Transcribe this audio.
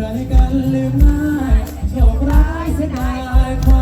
ใครกันลืมง่ายโชคร้ายเสียดายคว